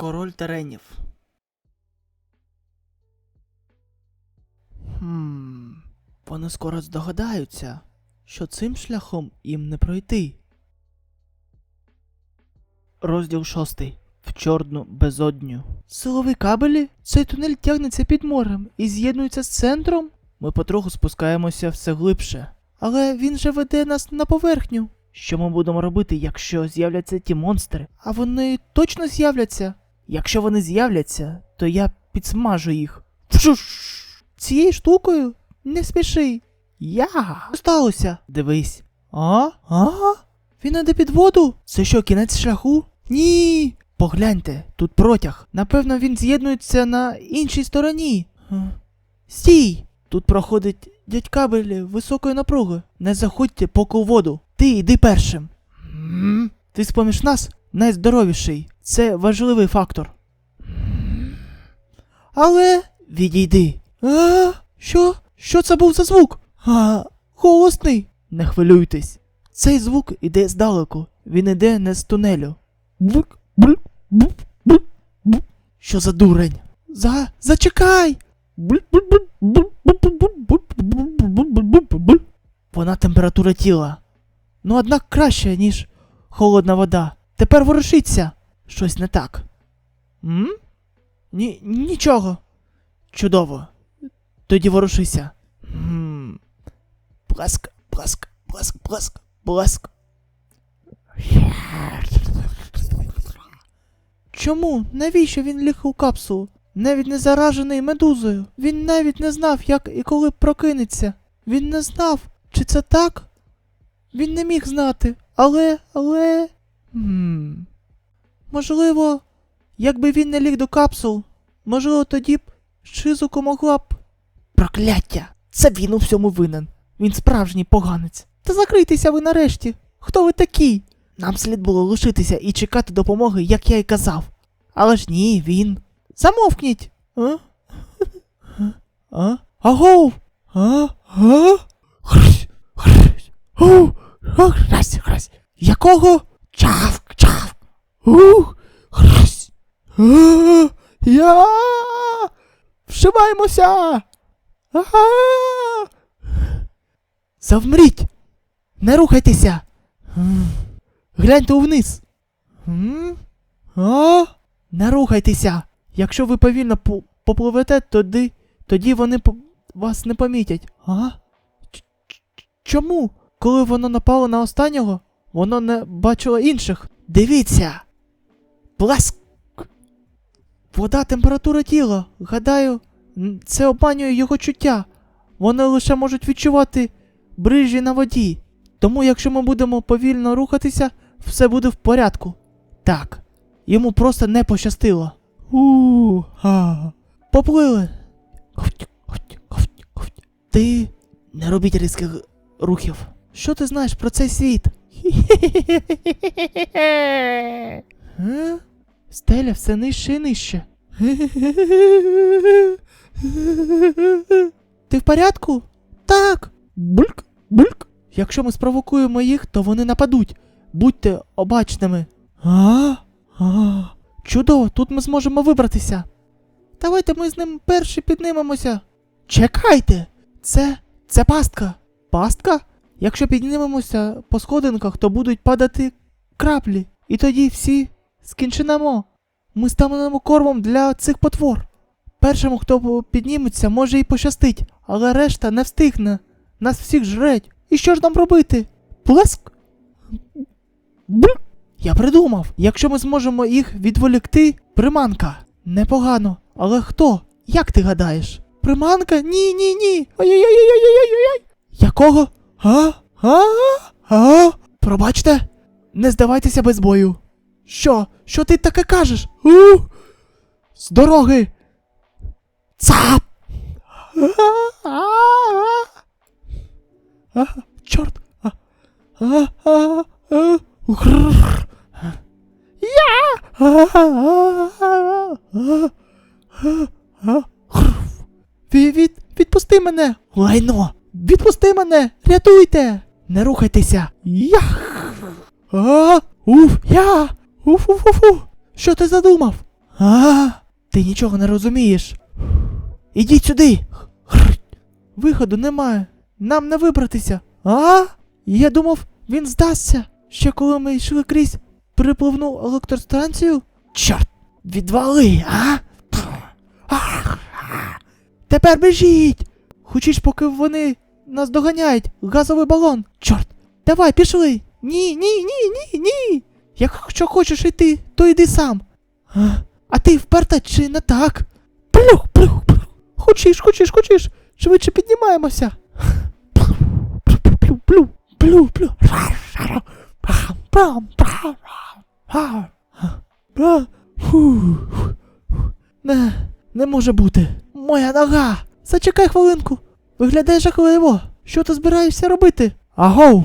Король теренів. Хм. Вони скоро здогадаються, що цим шляхом їм не пройти. Розділ шостий. В чорну безодню. Силові кабелі? Цей тунель тягнеться під морем і з'єднується з центром. Ми потроху спускаємося все глибше. Але він же веде нас на поверхню. Що ми будемо робити, якщо з'являться ті монстри? А вони точно з'являться? Якщо вони з'являться, то я підсмажу їх. Цією штукою? Не спіши. Я. Сталося? Дивись. А? А? Він іде під воду? Це що, кінець шляху? Ні. Погляньте, тут протяг. Напевно, він з'єднується на іншій стороні. Стій! Тут проходить дядь кабель високої напруги. Не заходьте поки у воду. Ти йди першим. Ти з-поміж нас найздоровіший, це важливий фактор. Але відійди. А, Що? Що це був за звук? А, Голосний. Не хвилюйтесь. Цей звук іде здалеку, він іде не з тунелю. Що за дурень? За. Зачекай! Вона температура тіла. Ну, однак краще, ніж холодна вода. Тепер ворушиться. Щось не так. М? Ні, нічого. Чудово. Тоді ворушися. М. Пласк, пласк, пласк, пласк, пласк. Чому? Навіщо він ліг у капсулу? Навіть не заражений медузою. Він навіть не знав, як і коли прокинеться. Він не знав, чи це так? Він не міг знати. Але, але. Хм. Можливо, якби він не ліг до капсул, можливо, тоді б Шизуко могла б. Прокляття! Це він у всьому винен. Він справжній поганець. Та закрийтеся ви нарешті. Хто ви такі? Нам слід було лишитися і чекати допомоги, як я й казав. Але ж ні, він. Замовкніть! А? А? Агов! А? А? Хрсь! Хрсь! Хрась! Хрась! Якого? Ух! Хрсь! Я! Вшиваємося! Ага! Завмріть! Не рухайтеся! Гляньте вниз! А? Не рухайтеся! Якщо ви повільно попливете, тоді, тоді вони вас не помітять. А? Чому? Коли воно напало на останнього, воно не бачило інших. Дивіться! Плеск! Вода температура тіла. Гадаю, це обманює його чуття. Вони лише можуть відчувати брижі на воді. Тому, якщо ми будемо повільно рухатися, все буде в порядку. Так, йому просто не пощастило. у Поплили. Ти не робіть різких рухів. Що ти знаєш про цей світ? Стеля все нижче і нижче. Ти в порядку? Так. Бульк, бульк. Якщо ми спровокуємо їх, то вони нападуть. Будьте обачними. А? А. Чудово, тут ми зможемо вибратися. Давайте ми з ним перші піднимемося. Чекайте! Це. це пастка. Пастка? Якщо піднімемося по сходинках, то будуть падати краплі. І тоді всі скінчинемо. Ми станемо кормом для цих потвор. Першому, хто підніметься, може і пощастить, але решта не встигне. Нас всіх жреть. І що ж нам робити? Плеск? Я придумав, якщо ми зможемо їх відволікти, приманка. Непогано. Але хто? Як ти гадаєш? Приманка? Ні, ні, ні. Ай-яй-яй-яй-яй-яй-яй. Якого? А? А? А? Пробачте? Не здавайтеся без бою. Що? Що ти таке кажеш? У? З дороги. Цап! Чорт! Я! Від, відпусти мене! Лайно! Відпусти мене! Рятуйте! Не рухайтеся! Ях! Уф, я! Уф, уф, уф, уф. Що ти задумав? А, ти нічого не розумієш. Ідіть сюди. Виходу немає. Нам не вибратися. А? Я думав, він здасться. Ще коли ми йшли крізь припливну електростанцію. Чорт, відвали? А. Тепер біжіть! Хочеш, поки вони нас доганяють, газовий балон. Чорт, давай, пішли. Ні, ні, ні, ні, ні. Якщо хочеш йти, то йди сам. А, ти вперта чи не так? Плюх, плюх, плюх. Хочеш, хочеш, хочеш. Швидше піднімаємося. Плю, плю, плю, плю. Не, не може бути. Моя нога. Зачекай хвилинку. Виглядає жахливо. Що ти збираєшся робити? Агов,